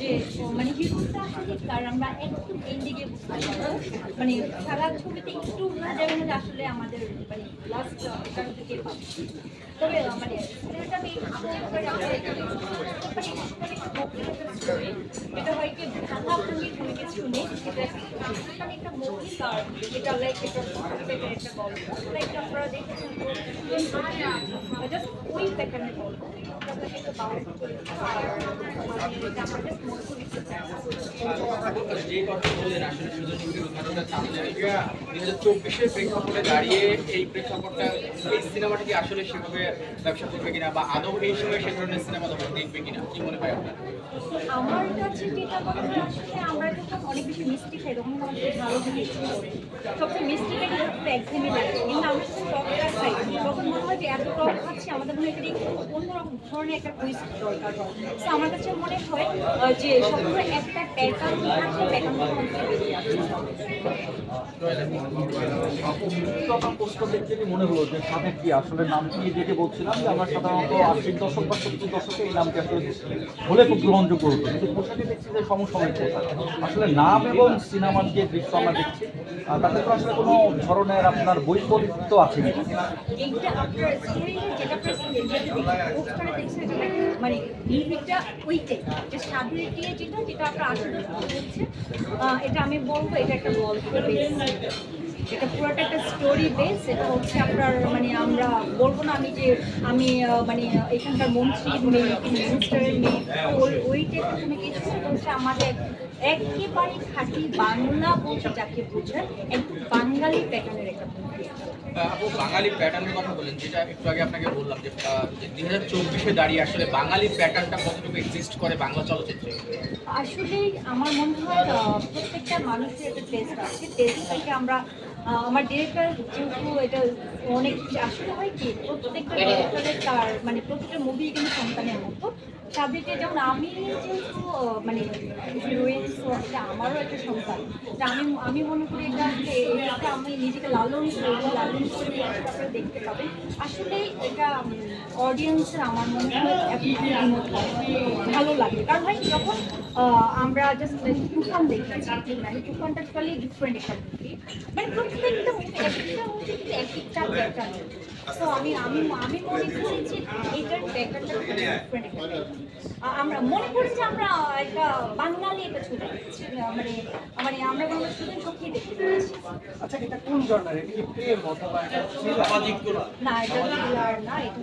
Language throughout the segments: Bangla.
যে মানে হিরোটা আসলে আমরা একটু এন্ডিংয়ে মানে সারা একটু যেমন আসলে আমাদের মানে লাস্ট এটার থেকে মানে মানে এটা হয় কি কোনো কিছু সেটা মানে লাইক এটা গল্প লাইক আমরা দেখেছি জাস্ট গল্প চব্বিশের প্রেক্ষাপটে দাঁড়িয়ে এই প্রেক্ষাপটটা এই সিনেমাটা কি আসলে সেভাবে ব্যবসা করবে কিনা বা আদৌ এই সে ধরনের সিনেমা তখন দেখবে কিনা কি মনে হয় সবচেয়ে তখন মনে হয় যে এত টক খাচ্ছি আমাদের মনে হয় অন্যরকম ধরনের একটা টুইস্ট দরকার হয় তো আমার কাছে মনে হয় যে সবসময় একটা প্যাটার্ন থাকলে প্যাটার্ন বেরিয়ে আসছে প্রশ্ন দেখতে মনে হলো যে সাবেক কি? আসলে নামটি যেটি বলছিলাম যে আমরা সাধারণত আশির দশক বা সত্তর দশকে এই নামটি আসলে হলে খুব গ্রহণযোগ্য হতো। কিন্তু পোশাকে দেখছি যে সমসাময়িক পোশাক আসলে নাম এবং সিনেমার যে দৃশ্য আমরা দেখছি তাতে তো আসলে কোনো ধরনের আপনার বৈপরীত্য আছে কি? আপনার স্টোরিতে যেটা দেখছেন এটা মানে মিউজিকটা ওইটাই যে স্বাধীন দিয়ে যেটা যেটা আপনার আহ, এটা আমি বলব এটা একটা গল্প এটা পুরোটা একটা স্টোরি বেস এটা হচ্ছে আপনার মানে আমরা বলব না আমি যে আমি মানে এখানকার মন্ত্রীর মেয়ে মিনিস্টারের মেয়ে ওই ওইটা কোনো কিছু হচ্ছে আমাদের একেবারে খাঁটি বাংলা বলতে যাকে বোঝায় একটু বাঙালি প্যাটার্নের একটা আপু বাঙালি প্যাটার্নের কথা বলেন যেটা একটু আগে আপনাকে বললাম যে দুই হাজার চব্বিশে দাঁড়িয়ে আসলে বাঙালি প্যাটার্নটা কতটুকু এক্সিস্ট করে বাংলা চলচ্চিত্রে? আসলে আমার মনে হয় প্রত্যেকটা মানুষের একটা টেস্ট আছে। টেস্ট থেকে আমরা আমার ডিরেক্টর যেহেতু এটা অনেক আসলে হয় কি প্রত্যেকটা ডিরেক্টরের তার মানে প্রত্যেকটা মুভি কিন্তু সন্তানের মতো। সাবজেক্টে যেমন আমি যেহেতু মানে হিরোইন এটা আমারও একটা সন্তান আমি আমি মনে করি এটা এটা আমি নিজেকে লালন করব লালন করে তারপরে দেখতে পাবেন। আসলে এটা অডিয়েন্সের আমার মনে হয় এখন ভালো লাগে। কারণ হয় যখন আমরা জাস্ট তুফান দেখেছি মানে তুফানটা টোটালি ডিফারেন্ট একটা মুভি মানে প্রত্যেকটা একটা মুভি তো আমি আমি আমি মনে করি যে এটার ডিফারেন্ট আমরা মনে করি যে আমরা একটা বাঙালি একটা ছবি মানে মানে আমরা কোনো শুধু চোখেই দেখতে আচ্ছা এটা কোন ধরনের এটা কি প্রেম অথবা এটা সামাজিক না এটা থ্রিলার না এটা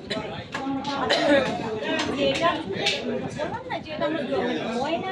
যেটা বললাম না যেটা আমরা ময়না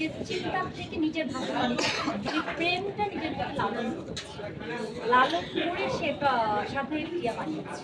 নিজের চিন্তা থেকে নিজের ভাষা নিজের প্রেমটা নিজের থেকে লালন। লালন করে সেটা সাথে ক্রিয়া বানিয়েছে